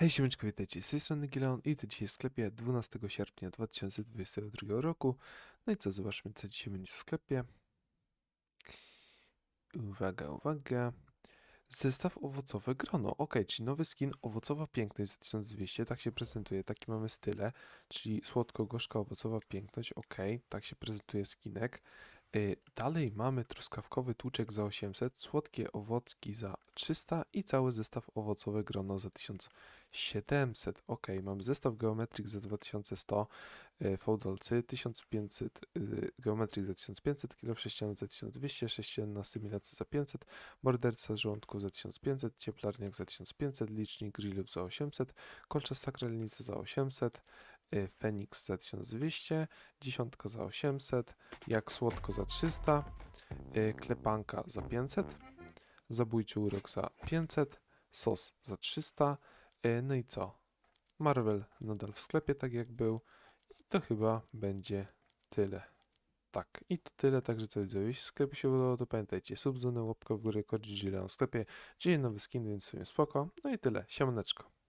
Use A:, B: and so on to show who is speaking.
A: Hej, siemanczko, witajcie, z tej strony Gileon i to dzisiaj w sklepie 12 sierpnia 2022 roku. No i co, zobaczmy co dzisiaj będzie w sklepie. Uwaga, uwaga. Zestaw owocowe grono. Ok, czyli nowy skin owocowa piękność za 1200, tak się prezentuje, taki mamy style, czyli słodko-gorzka owocowa piękność, ok, tak się prezentuje skinek. Y, Dalej mamy truskawkowy tłuczek za 800, słodkie owocki za 300 i cały zestaw owocowe grono za 1700. Ok, mamy zestaw Geometric za 2100, y, Fałdolcy 1500, y, za 1500, kilo sześcianu za 1200, sześcienna asymilacja za 500, morderca żołądków za 1500, cieplarniak za 1500, licznik grillów za 800, kolcza sakralnicy za 800, y, Feniks za 1200, dziesiątka za 800, jak słodko za 300, y, klepanka za 500, zabójczy urok za 500, sos za 300, y, no i co? Marvel nadal w sklepie tak jak był i to chyba będzie tyle. Tak, i to tyle, także co widzę, jeśli sklep się podobał, to pamiętajcie, sub, dzwonek, łapka w górę, kod Gileon w sklepie, dzieje nowy skin, więc w sumie spoko, no i tyle, siemaneczko.